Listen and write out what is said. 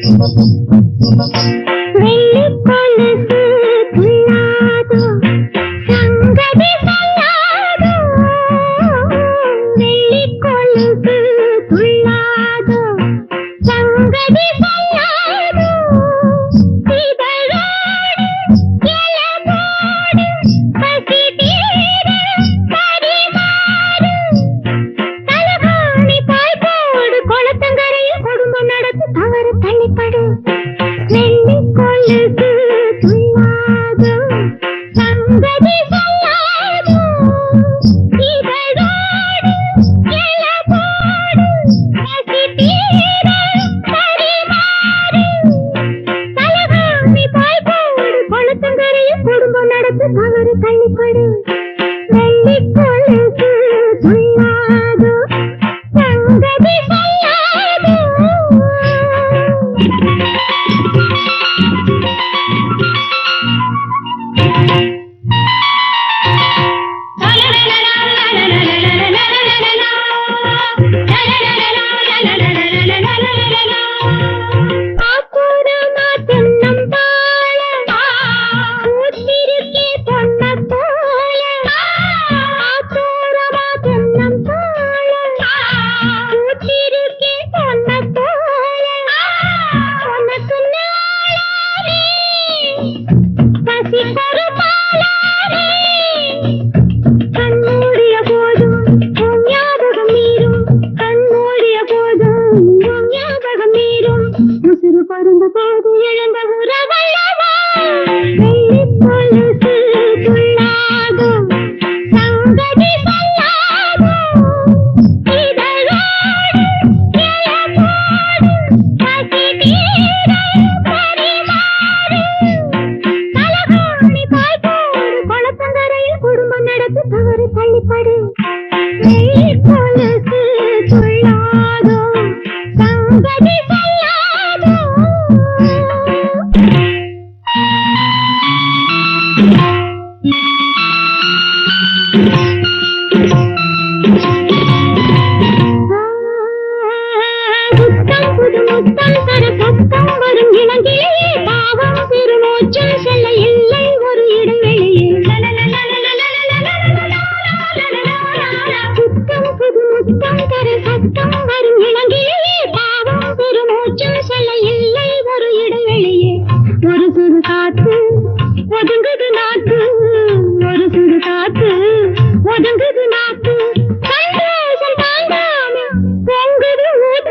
Thank you. Thank you. புது முத்தம் சர சத்தம் வரும் இளங்கிலே பாவம் பெருமூச்சல்